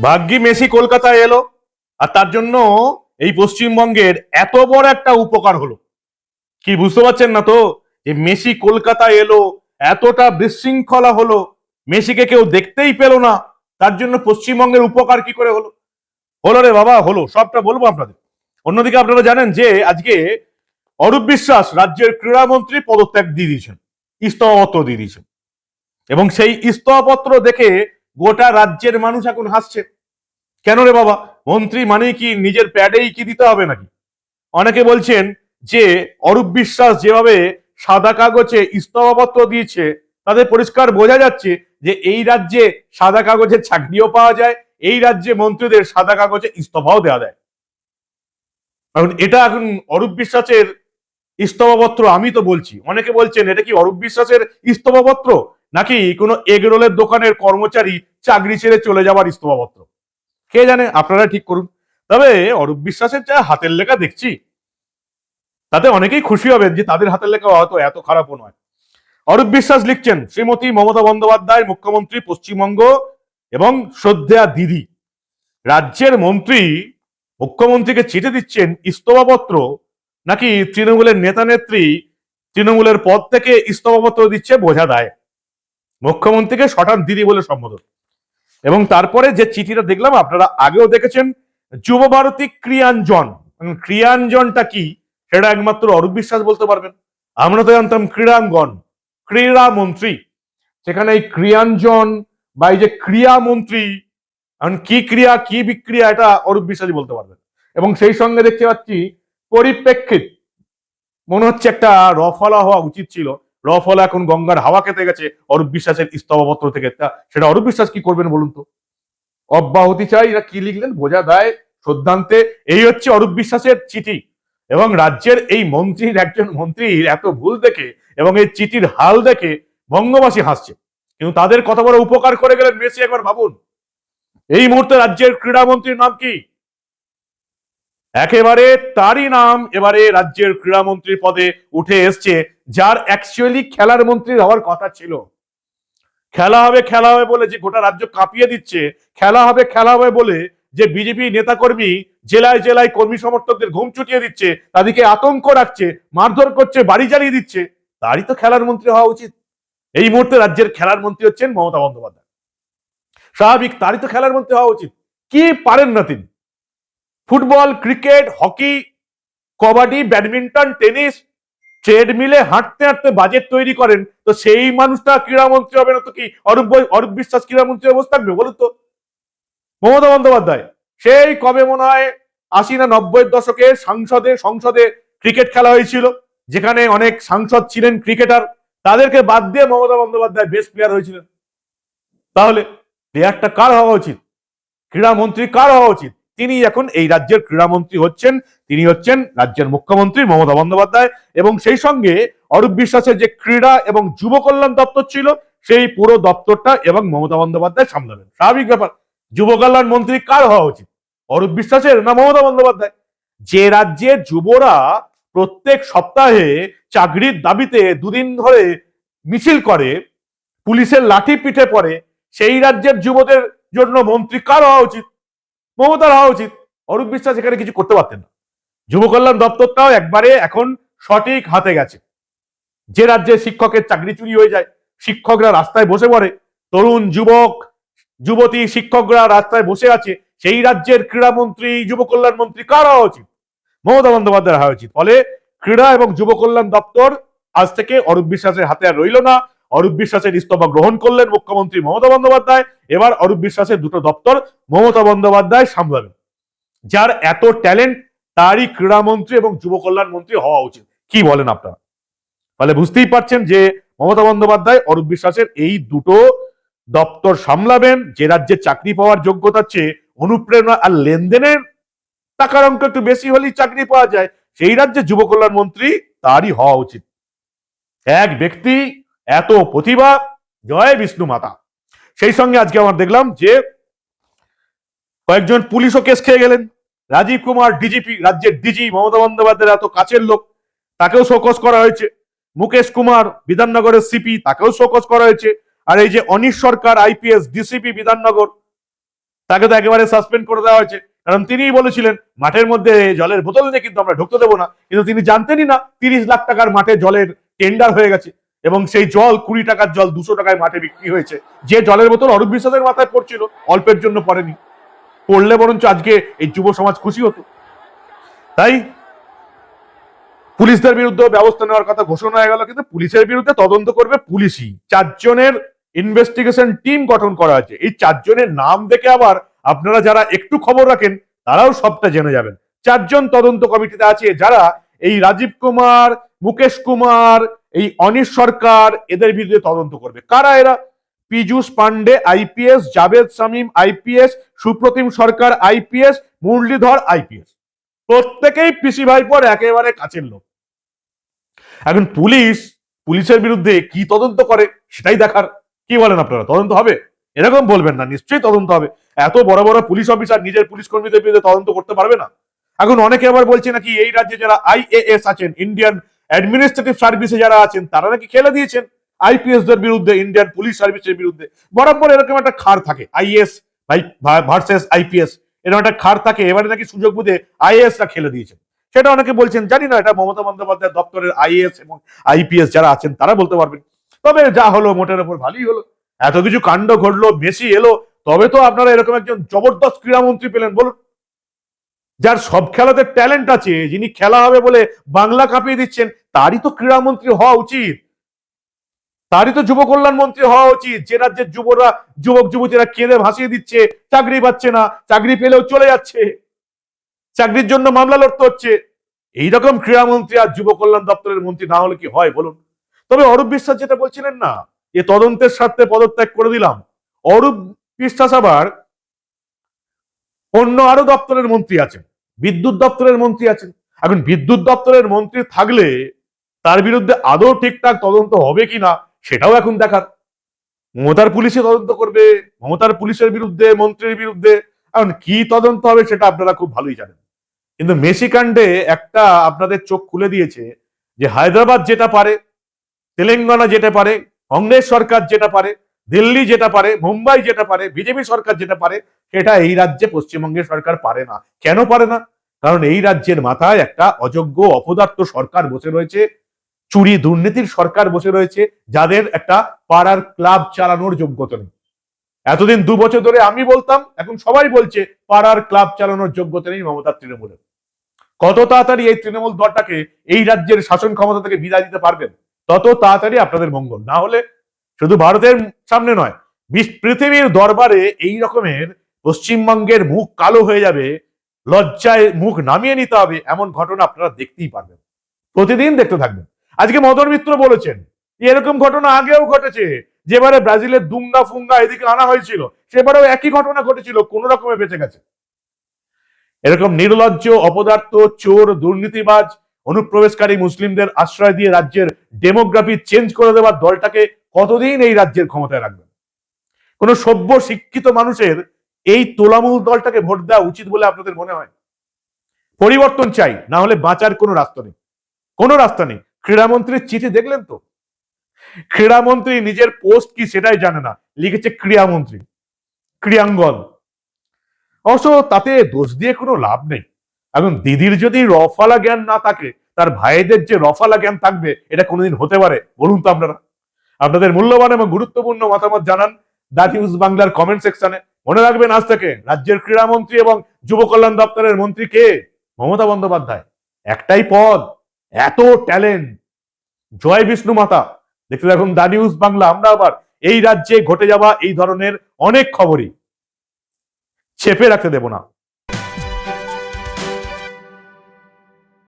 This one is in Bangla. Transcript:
ভাগ্যি মেসি কলকাতায় এলো, আর তার জন্য এই পশ্চিমবঙ্গের এত বড় একটা উপকার হলো। কি বুঝতে পারছেন না তো? যে মেসি কলকাতায় এলো, এতটা বিশৃঙ্খলা হলো, মেসিকে কেউ দেখতেই পেল না, তার জন্য পশ্চিমবঙ্গের উপকার কি করে হলো? হলো রে বাবা, হলো। সবটা বলব আপনাদের। অন্যদিকে আপনারা জানেন যে আজকে অরূপ বিশ্বাস রাজ্যের ক্রীড়ামন্ত্রী পদত্যাগ দিয়ে দিয়েছেন ইস্তফাপত্র দিয়ে দিয়েছেন। এবং সেই ইস্তফাপত্র দেখে গোটা রাজ্যের মানুষ এখন হাসছে। কেন রে বাবা? মন্ত্রী মানে কি নিজের প্যাডেই কি দিতে হবে নাকি? অনেকে বলছেন যে অরূপ বিশ্বাস যেভাবে সাদা কাগজে ইস্তফাপত্র দিয়েছে তাদের পরিষ্কার বোঝা যাচ্ছে যে এই রাজ্যে সাদা কাগজের চাকরিও পাওয়া যায়, এই রাজ্যে মন্ত্রীদের সাদা কাগজে ইস্তফাও দেওয়া যায়। এখন এটা এখন অরূপ বিশ্বাসের ইস্তফাপত্র আমি তো বলছি। অনেকে বলছেন, এটা কি অরূপ বিশ্বাসের ইস্তফাপত্র নাকি কোনো এগরোলের দোকানের কর্মচারী চাকরি ছেড়ে চলে যাওয়ার ইস্তফাপত্র? কে জানে? আপনারা ঠিক করুন। তবে অরূপ বিশ্বাসের যা হাতের লেখা দেখছি, তাতে অনেকেই খুশি হবেন যে তাদের হাতের লেখা হয়তো এত খারাপও নয়। অরূপ বিশ্বাস লিখছেন, শ্রীমতী মমতা বন্দ্যোপাধ্যায়, মুখ্যমন্ত্রী, পশ্চিমবঙ্গ এবং শ্রদ্ধা দিদি। রাজ্যের মন্ত্রী মুখ্যমন্ত্রীকে চিঠি দিচ্ছেন ইস্তফাপত্র, নাকি তৃণমূলের নেতা নেত্রী তৃণমূলের পদ থেকে ইস্তফাপত্র দিচ্ছে বোঝা দেয়। মুখ্যমন্ত্রীকে শটান দিদি বলে সম্বোধন। এবং তারপরে যে চিঠিটা দেখলাম, আপনারা আগেও দেখেছেন, যুব ভারতী ক্রিয়াঞ্জন। ক্রিয়াঞ্জনটা কি? সেটা একমাত্র অরূপ বিশ্বাস বলতে পারবেন। আমরা তো জানতাম ক্রীড়াঙ্গন, ক্রীড়া মন্ত্রী। সেখানে এই ক্রিয়াঞ্জন বা এই যে ক্রিয়া মন্ত্রী, এখন কি ক্রিয়া, কি বিক্রিয়া, এটা অরূপ বিশ্বাসই বলতে পারবেন। এবং সেই সঙ্গে দেখতে পাচ্ছি, পরিপ্রেক্ষিত। মনে হচ্ছে একটা রফলা হওয়া উচিত ছিল। রফলা এখন গঙ্গার হাওয়া খেতে গেছে, অরূপ বিশ্বাসের ইস্তফাপত্র থেকে। তা সেটা অরূপ বিশ্বাস কি করবেন বলুন তো? অব্যাহতি চাই না কি লিখলেন? বোঝা দেয় শ্রদ্ধান্তে এই হচ্ছে অরূপ বিশ্বাসের চিঠি। এবং রাজ্যের এই মন্ত্রীর একজন মন্ত্রীর এত ভুল দেখে এবং এই চিঠির হাল দেখে বঙ্গবাসী হাসছে। কিন্তু তাদের কত বড় উপকার করে গেলেন মেসি একবার ভাবুন। এই মুহূর্তে রাজ্যের ক্রীড়ামন্ত্রীর নাম কি? একেবারে তারই নাম এবারে রাজ্যের ক্রীড়ামন্ত্রীর পদে উঠে এসছে, যার অ্যাকচুয়ালি খেলার মন্ত্রীর হওয়ার কথা ছিল। খেলা হবে খেলা হবে বলে যে গোটা রাজ্য কাঁপিয়ে দিচ্ছে, খেলা হবে খেলা হবে বলে যে বিজেপি নেতাকর্মী জেলায় জেলায় কর্মী সমর্থকদের ঘুম চুটিয়ে দিচ্ছে, তাদেরকে আতঙ্ক রাখছে, মারধর করছে, বাড়ি জ্বালিয়ে দিচ্ছে, তারই তো খেলার মন্ত্রী হওয়া উচিত। এই মুহূর্তে রাজ্যের খেলার মন্ত্রী হচ্ছেন মমতা বন্দ্যোপাধ্যায়। স্বাভাবিক, তারই তো খেলার মন্ত্রী হওয়া উচিত। কি পারেন না তিনি? Football, cricket, hockey, kabaddi, badminton, tennis ট্রেডমিলে হাঁটতে হাঁটতে বাজেট তৈরি করেন। তো সেই মানুষটা ক্রীড়ামন্ত্রী হবে না তো কি? অরূপ অরূপ বিশ্বাস ক্রীড়ামন্ত্রী অবস্থা থাকবে? বলুন তো। মমতা বন্দ্যোপাধ্যায়, সেই কবে মনে হয় আশি না নব্বই দশকে সংসদে সংসদে ক্রিকেট খেলা হয়েছিল, যেখানে অনেক সাংসদ ছিলেন ক্রিকেটার। তাদেরকে বাদ দিয়ে মমতা বন্দ্যোপাধ্যায় বেস্ট প্লেয়ার হয়েছিলেন। তাহলে প্লেয়ারটা কার হওয়া উচিত? ক্রীড়ামন্ত্রী কার হওয়া উচিত? তিনি এখন এই রাজ্যের ক্রীড়ামন্ত্রী হচ্ছেন। তিনি হচ্ছেন রাজ্যের মুখ্যমন্ত্রী মমতা বন্দ্যোপাধ্যায় এবং সেই সঙ্গে অরূপ বিশ্বাসের যে ক্রীড়া এবং যুব কল্যাণ দপ্তর ছিল, সেই পুরো দপ্তরটা এবং মমতা বন্দ্যোপাধ্যায় সামলাবেন। স্বাভাবিক ব্যাপার, যুব কল্যাণ মন্ত্রী কার হওয়া উচিত? অরূপ বিশ্বাসের না মমতা বন্দ্যোপাধ্যায়? যে রাজ্যে যুবরা প্রত্যেক সপ্তাহে চাকরির দাবিতে দুদিন ধরে মিছিল করে, পুলিশের লাঠি পিঠে পড়ে, সেই রাজ্যের যুবদের জন্য মন্ত্রী কার হওয়া উচিত? মমতার হওয়া উচিত। অরূপ বিশ্বাস এখানে কিছু করতে পারতেন না। যুব কল্যাণ দপ্তরটাও একবারে এখন সঠিক হাতে গেছে। যে রাজ্যে শিক্ষকের চাকরি চুরি হয়ে যায়, শিক্ষকরা রাস্তায় বসে পড়ে, তরুণ যুবক, যুবতী শিক্ষকরা রাস্তায় বসে আছে, সেই রাজ্যের ক্রীড়ামন্ত্রী যুব কল্যাণ মন্ত্রী কার হওয়া উচিত? মমতা বন্দ্যোপাধ্যায় হওয়া উচিত। ফলে ক্রীড়া এবং যুব কল্যাণ দপ্তর আজ থেকে অরূপ বিশ্বাসের হাতে আর রইল না। অরূপ বিশ্বাসের ইস্তফা গ্রহণ করলেন মুখ্যমন্ত্রী মমতা বন্দ্যোপাধ্যায়। এবার অরূপ বিশ্বাসের দুটো দপ্তর মমতা বন্দ্যোপাধ্যায় সামলাবেন। যার এত ট্যালেন্ট, তারই ক্রীড়ামন্ত্রী এবং যুব কল্যাণ মন্ত্রী হওয়া উচিত। কি বলেন আপনারা? ফলে বুঝতেই পারছেন যে মমতা বন্দ্যোপাধ্যায়, অরূপ বিশ্বাসের এই দুটো দপ্তর সামলাবেন। যে রাজ্যে চাকরি পাওয়ার যোগ্যতা চেয়ে অনুপ্রেরণা আর লেনদেনের, টাকার অঙ্ক একটু বেশি হলেই চাকরি পাওয়া যায়। সেই রাজ্যে যুব কল্যাণ মন্ত্রী তারই হওয়া উচিত। এক ব্যক্তি এত প্রতিভা। জয় বিষ্ণু মাতা। সেই সঙ্গে আজকে আমার দেখলাম যে কয়েকজন পুলিশও কেস খেয়ে গেলেন। রাজীব কুমার ডিজিপি, রাজ্যের ডিজি মমতা বন্দ্যোপাধ্যায়ের এত কাছের লোক, তাকেও শোকস করা হয়েছে। মুকেশ কুমার বিধাননগরের সিপি, তাকেও শোকস করা হয়েছে। আর এই যে অনিশ সরকার, আইপিএস, ডিসিপি বিধাননগর, তাকে তো একেবারে সাসপেন্ড করে দেওয়া হয়েছে। কারণ তিনিই বলেছিলেন, মাঠের মধ্যে জলের বোতল নিয়ে কিন্তু আমরা ঢুকতে দেবো না। কিন্তু তিনি জানতেনই না, তিরিশ লাখ টাকার মাঠে জলের টেন্ডার হয়ে গেছে। এবং সেই জল কুড়ি টাকার জল দুশো টাকায় মাঠে বিক্রি হয়েছে। যে জলের বোতল অরূপ বিশ্বাসের মাথায় পড়ছিল, অল্পের জন্য পড়েনি। পড়লে বরঞ্চ আজকে এই যুব সমাজ খুশি হতো। তাই পুলিশদের বিরুদ্ধে ব্যবস্থা নেওয়ার কথা ঘোষণা হয়ে গেল, কিন্তু পুলিশের বিরুদ্ধে তদন্ত করবে পুলিশই। চারজনের ইনভেস্টিগেশন টিম গঠন করা হয়েছে এই চারজনের নাম দেখে আবার আপনারা যারা একটু খবর রাখেন, তারাও সবটা জেনে যাবেন। চারজন তদন্ত কমিটিতে আছে, যারা এই রাজীব কুমার, মুকেশ কুমার এই অনিশ সরকার এদের বিরুদ্ধে তদন্ত করবে। কারা এরা? Piyush Pandey IPS Javed Shamim IPS Supratim Sarkar IPS Muralidhar IPS প্রত্যেকেই পিসি ভাইপোর একেবারে কাছের লোক। এখন পুলিশ, পুলিশের বিরুদ্ধে কি তদন্ত করে সেটাই দেখার। কি বলেন আপনারা? তদন্ত হবে? এরকম বলবেন না, নিশ্চয়ই তদন্ত হবে। এত বড় বড় পুলিশ অফিসার নিজের পুলিশ কর্মীদের বিরুদ্ধে তদন্ত করতে পারবে না? এখন অনেকে আবার বলছে নাকি এই রাজ্যে যারা আইএএস আছেন, ইন্ডিয়ান অ্যাডমিনিস্ট্রেটিভ সার্ভিসে যারা আছেন, তারা নাকি খেলে দিয়েছেন? আইপিএস দের বিরুদ্ধে ইন্ডিয়ান পুলিশ সার্ভিসের বিরুদ্ধে। বরাবর এরকম একটা খার থাকে আইএস ভার্সেস আইপিএস এরকম একটা খার থাকে, এবারে নাকি সুযোগ বুঝে আইএএস রা খেলে দিয়েছেন। সেটা অনেকে বলছেন, জানি না, এটা মমতা বন্দ্যোপাধ্যায় দপ্তরের আইএস এবং আইপিএস যারা আছেন, তারা বলতে পারবেন। তবে যা হলো, মোটের ওপর ভালোই হলো। এত কিছু কাণ্ড ঘটলো মেসি এলো, তবে তো আপনারা এরকম একজন জবরদস্ত ক্রীড়ামন্ত্রী পেলেন, বলুন। যার সব খেলাতে ট্যালেন্ট আছে, যিনি খেলা হবে বলে বাংলা কাঁপিয়ে দিচ্ছেন, তারই তো ক্রীড়ামন্ত্রী হওয়া উচিত। তারই তো যুব কল্যাণ মন্ত্রী হওয়া উচিত। যে রাজ্যের যুবরা, যুবক, যুবতীরা কেঁদে ভাসিয়ে দিচ্ছে, চাকরি পাচ্ছে না, চাকরি পেলেও চলে যাচ্ছে। চাকরির জন্য মামলা লড়তে হচ্ছে। এইরকম ক্রীড়ামন্ত্রী আর যুব কল্যাণ দপ্তরের মন্ত্রী না হলে কি হয় বলুন? তবে অরূপ বিশ্বাস যেটা বলছিলেন না যে তদন্তের স্বার্থে পদত্যাগ করে দিলাম। অরূপ বিশ্বাস আবার অন্য আরও দপ্তরের মন্ত্রী আছেন, বিদ্যুৎ দপ্তরের মন্ত্রী আছেন। এখন বিদ্যুৎ দপ্তরের মন্ত্রী থাকলে তার বিরুদ্ধে আদৌ ঠিকঠাক তদন্ত হবে কিনা সেটাও এখন দেখার। মমতার পুলিশে তদন্ত করবে, মমতার পুলিশের বিরুদ্ধে, মন্ত্রীর বিরুদ্ধে, এখন কি তদন্ত হবে সেটা আপনারা খুব ভালোই জানেন। কিন্তু মেসি কাণ্ডে একটা আপনাদের চোখ খুলে দিয়েছে যে হায়দ্রাবাদ যেটা পারে, তেলেঙ্গানা যেটা পারে, কংগ্রেস সরকার যেটা পারে দিল্লি যেটা পারে, মুম্বাই যেটা পারে, বিজেপি সরকার যেটা পারে, সেটা এই রাজ্যে পশ্চিমবঙ্গের সরকার পারে না। কেন পারে না? কারণ এই রাজ্যের মাথায় একটা অযোগ্য অপদার্থ সরকার বসে রয়েছে, চুরি দুর্নীতির সরকার বসে রয়েছে, যাদের একটা পাড়ার ক্লাব চালানোর যোগ্যতা নেই। এতদিন দু বছর ধরে আমি বলতাম, এখন সবাই বলছে পাড়ার ক্লাব চালানোর যোগ্যতা নেই মমতার তৃণমূলের। কত তাড়াতাড়ি এই তৃণমূল দলটাকে এই রাজ্যের শাসন ক্ষমতা থেকে বিদায় দিতে পারবেন, তত তাড়াতাড়ি আপনাদের মঙ্গল। না হলে শুধু ভারতের সামনে নয় পৃথিবীর দরবারে এই রকমের পশ্চিমবঙ্গের মুখ কালো হয়ে যাবে, লজ্জায় মুখ নামিয়ে নিতে হবে এমন ঘটনা আপনারা দেখতেই পারবেন। প্রতিদিন দেখতে থাকবেন। আজকে মদন মিত্র বলেছেন, এরকম ঘটনা আগেও ঘটেছে, যেবারে ব্রাজিলের দুঙ্গা ফুঙ্গা এদিকে আনা হয়েছিল, সেবারেও একই ঘটনা ঘটেছিল, কোন রকমে বেঁচে গেছে। এরকম নির্লজ্জ, অপদার্থ, চোর, দুর্নীতিবাজ অনুপ্রবেশকারী মুসলিমদের আশ্রয় দিয়ে রাজ্যের ডেমোগ্রাফি চেঞ্জ করে দেওয়ার দলটাকে কতদিন এই রাজ্যের ক্ষমতায় রাখবেন? কোন সভ্য শিক্ষিত মানুষের এই তোলামূল দলটাকে ভোট দেওয়া উচিত বলে আপনাদের মনে হয়? পরিবর্তন চাই, না হলে বাঁচার কোনো রাস্তা নেই। কোনো রাস্তা নেই। ক্রীড়ামন্ত্রীর চিঠি দেখলেন তো? ক্রীড়ামন্ত্রী নিজের পোস্ট কি সেটাই জানে না। লিখেছে ক্রীড়ামন্ত্রী। ক্রিয়াঙ্গন অবশ্য তাতে দোষ দিয়ে কোনো লাভ নেই। এখন দিদির যদি রফালা জ্ঞান না থাকে, তার ভাইদের যে রফালা জ্ঞান থাকবে, এটা কোনোদিন হতে পারে? বলুন তো আপনারা। আপনাদের মূল্যবান এবং গুরুত্বপূর্ণ মতামত জানান দা নিউজ বাংলার কমেন্ট সেকশনে। মনে রাখবেন আজ থেকে রাজ্যের ক্রীড়ামন্ত্রী এবং যুব কল্যাণ দপ্তরের মন্ত্রী কে? মমতা বন্দ্যোপাধ্যায়। একটাই পদ, এত ট্যালেন্ট জয় বিষ্ণু মাতা। দেখতে দেখুন দা নিউজ বাংলা। আমরা আবার এই রাজ্যে ঘটে যাওয়া এই ধরনের অনেক খবরই। চেপে রাখতে দেব না।